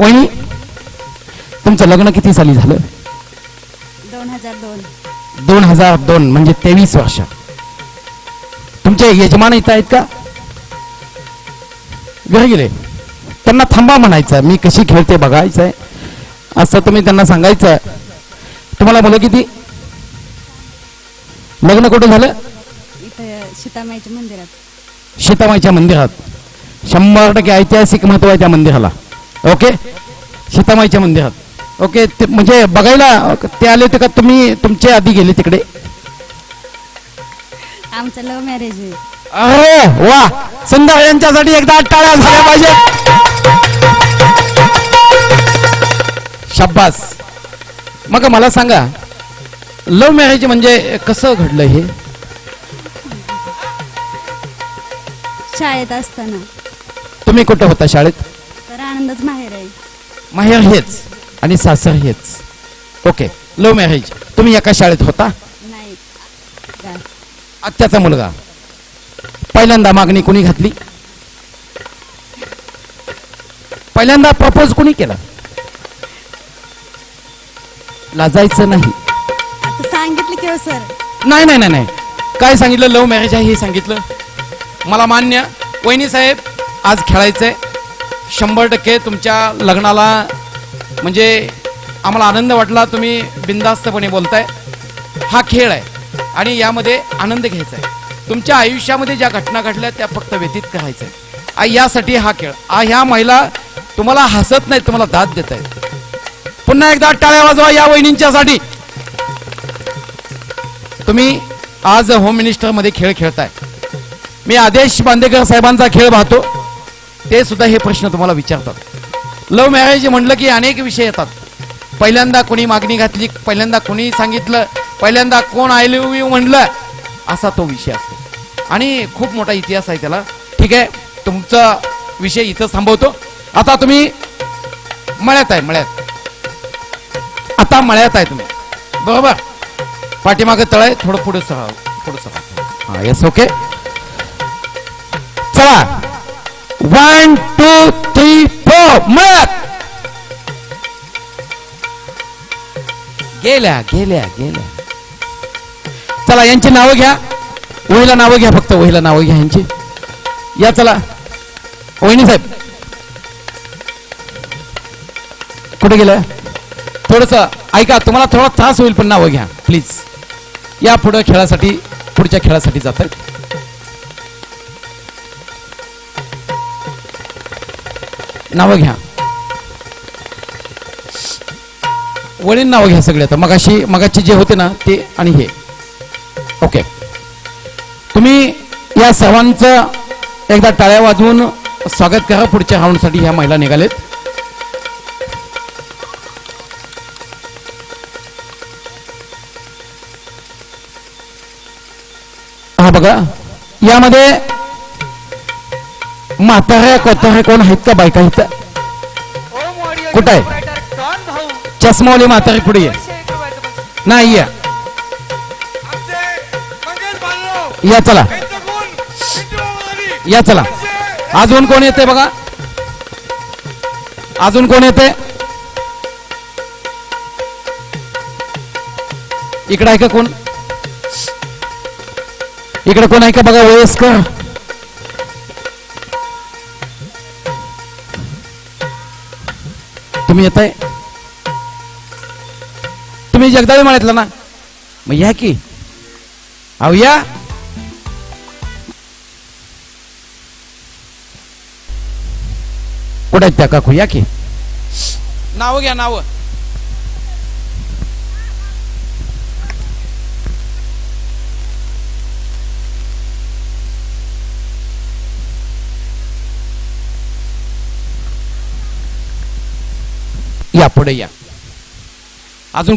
वहिनी तुमचं लग्न किती साली झालं? दोन हजार दोन. दोन हजार दोन म्हणजे तेवीस वर्ष. तुमचे यजमान इथं आहेत का? घरी गेले. त्यांना थांबा म्हणायचं मी कशी खेळते बघायचं आहे असं तुम्ही त्यांना सांगायचं. तुम्हाला मुलं किती? लग्न कुठं झालं? इथं सीतामाईच्या मंदिरात. सीतामाईच्या मंदिरात. शंभर टक्के ऐतिहासिक महत्त्व आहे त्या मंदिराला. ओके? सीतामाईच्या मंदिरात. ओके ते म्हणजे बघायला ते आले होते का तुम्ही तुमच्या आधी गेले तिकडे? आमचं लव्ह मॅरेज आहे. अरे वा! सुंदर यांच्यासाठी एकदा टाळ्या झाल्या पाहिजे. शाब्बास. मग मला सांगा लव्ह मॅरेज म्हणजे कसं घडलं हे? शाळेत असताना. तुम्ही कुठं होता शाळेत? आनंदच माहेर आहे. माहेर हेच आणि सासर हेच. Okay love marriage. तुम्ही एका शाळेत होता? नाही. का आत्याचा मुलगा. पहिल्यांदा मागणी कुणी घातली? पहिल्यांदा प्रपोज कुणी केला? लाजायचं नाही. आता सांगितलं की हो सर. नाही नाही नाही नाही. काय सांगितलं? लव्ह मॅरेज आहे हे सांगितलं? मला मान्य वहिनी साहेब आज खेळायचंय. शंभर टक्के तुमच्या लग्नाला म्हणजे आम्हाला आनंद वाटला तुम्ही बिंदास्तपणे बोलताय. हा खेळ आहे आणि यामध्ये आनंद घ्यायचा आहे. तुमच्या आयुष्यामध्ये ज्या घटना घडल्या त्या फक्त व्यतीत करायचं आहे. यासाठी हा खेळ. आ, ह्या महिला तुम्हाला हसत नाहीत तुम्हाला दाद देत आहेत. पुन्हा एकदा टाळ्या वाजवा या वहिनींच्यासाठी. तुम्ही आज होम मिनिस्टरमध्ये खेळ खेळताय. मी आदेश बांदेकर साहेबांचा खेळ पाहतो. ते सुद्धा हे प्रश्न तुम्हाला विचारतात. लव्ह मॅरेज म्हटलं की अनेक विषय येतात. पहिल्यांदा कोणी मागणी घातली पहिल्यांदा कोणी सांगितलं पहिल्यांदा कोण आय लव्ह यू म्हणलं असा तो विषय असतो. आणि खूप मोठा इतिहास आहे त्याला. ठीक आहे? तुमचा विषय इथं थांबवतो. आता तुम्ही मळ्यात आहे मळ्यात. आता मळ्यात आहे तुम्ही. बरोबर? पाठीमागे तळ आहे थोडं पुढे सहा पुढे सहा हा येस ओके गेल्या गेल्या गेल्या. चला यांची नावं घ्या. वहीला नावं घ्या फक्त वहीला नावं घ्या यांची. या चला. वहिनी साहेब. कुठे गेलं थोडस ऐका तुम्हाला थोडा त्रास होईल पण नावं घ्या प्लीज या पुढं खेळासाठी पुढच्या खेळासाठी जात नावं घ्या. वडील नाव घ्या सगळे आता. मगाशी मगाची जे होते ना ते आणि हे. ओके तुम्ही या सर्वांचं एकदा टाळ्या वाजवून स्वागत करा पुढच्या राऊंडसाठी ह्या महिला निघालेत. हा बघा. यामध्ये म्हाताऱ्या कोताऱ्या कोण आहेत का बायका इथं? कुठं आहे? चष्मावली म्हातारी पुढे ये. नाही या. या चला. या चला. अजून कोण येते बघा? अजून कोण येते? इकडे आहे का कोण? इकडे कोण आहे का बघा वयस्कर? तुम्ही येत आहे तुम्ही जगदाळे म्हणायतला ना? मग या की. अहो या. कुठे त्या काकू? या की. नाव घ्या नाव. या पुढे या. अजून कोण